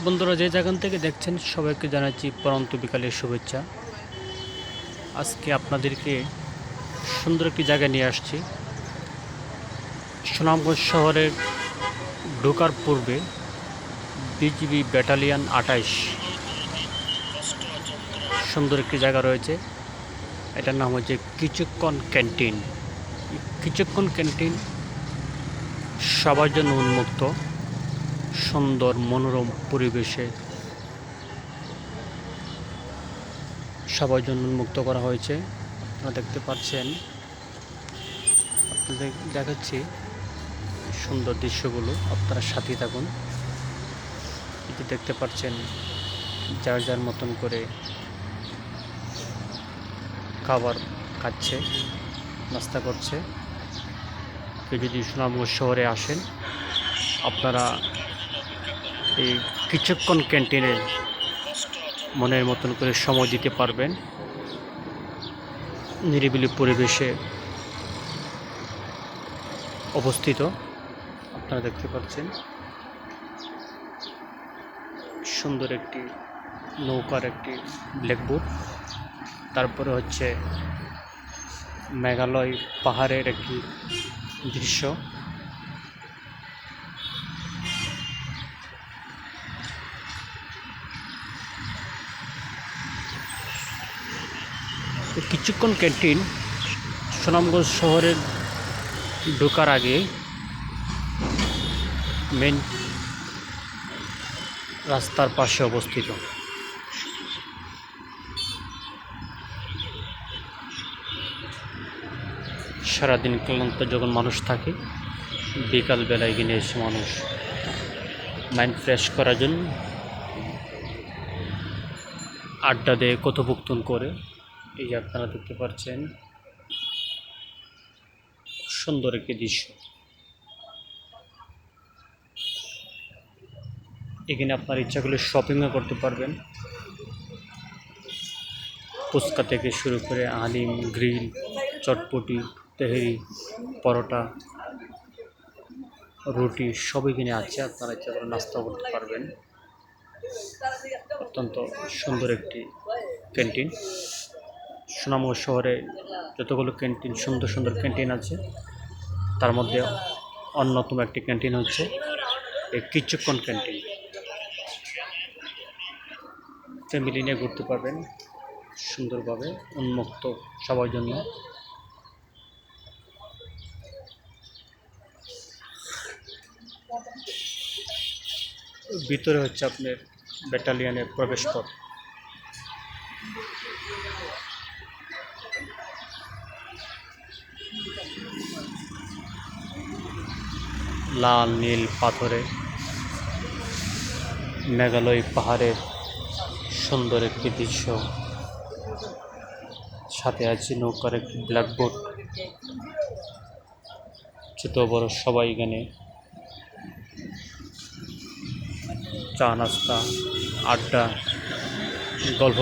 বন্ধুরা যে যেখান থেকে দেখছেন, সবাইকে জানাচ্ছি পরন্ত বিকালের শুভেচ্ছা। আজকে আপনাদেরকে সুন্দর একটি জায়গায় নিয়ে আসছি। সুনামগঞ্জ শহরের ঢোকার পূর্বে বিজিবি ব্যাটালিয়ান আটাইশ সুন্দর একটি জায়গা রয়েছে। এটার নাম হচ্ছে কিচুক্ষণ ক্যান্টিন। এই কিচুক্ষণ ক্যান্টিন সবার জন্য উন্মুক্ত। সুন্দর মনোরম পরিবেশে সবার জন্য উন্মুক্ত করা হয়েছে। আপনারা দেখতে পাচ্ছেন, আপনাদের দেখাচ্ছি সুন্দর দৃশ্যগুলো, আপনারা সাথে থাকুন। এটি দেখতে পাচ্ছেন, যার যার মতন করে খাবার খাচ্ছে, নাস্তা করছে। কেউ যদি সুনামগঞ্জ শহরে আসেন, আপনারা এই কিছুক্ষণ ক্যান্টিনে মনের মতন করে সময় দিতে পারবেন। নিরিবিলি পরিবেশে অবস্থিত আপনারা দেখতে পাচ্ছেন। সুন্দর একটি নৌকার একটি ব্ল্যাকবোর্ড তারপরে হচ্ছে মেঘালয় পাহাড়ের একটি দৃশ্য। কিছুক্ষণ ক্যান্টিন সুনামগঞ্জ শহরের ঢোকার আগে মেন রাস্তার পাশে অবস্থিত। সারাদিন ক্লান্ত যখন মানুষ থাকে, বিকালবেলায় কিনে এসে মানুষ মাইন্ড ফ্রেশ করার জন্য আড্ডা দেয়, কথোপকথন করে। এই যে আপনারা দেখতে পাচ্ছেন সুন্দর একটি দৃশ্য। এখানে আপনার ইচ্ছা করলে শপিংও করতে পারবেন। ফুচকা থেকে শুরু করে আলিম, গ্রিল, চটপটি, তেহেরি, পরোটা, রুটি সব এখানে আছে। আপনারা ইচ্ছা করে নাস্তা করতে পারবেন। অত্যন্ত সুন্দর একটি ক্যান্টিন। সুনামগঞ্জ শহরে যতগুলো ক্যান্টিন, সুন্দর সুন্দর ক্যান্টিন আছে, তার মধ্যে অন্যতম একটি ক্যান্টিন হচ্ছে এই কিচুক্ষণ ক্যান্টিন। ফ্যামিলি নিয়ে ঘুরতে পারবেন সুন্দরভাবে, উন্মুক্ত সবার জন্য। ভিতরে হচ্ছে আপনার ব্যাটালিয়ানের প্রবেশ পথ লাল, নীল পাথরে মেঘালয় পাহাড়ের সুন্দর একটি দৃশ্য। সাথে আছে নৌকার একটি ব্ল্যাকবোর্ড ছোট, বড় সবাই এখানে চা, নাস্তা, আড্ডা, গল্প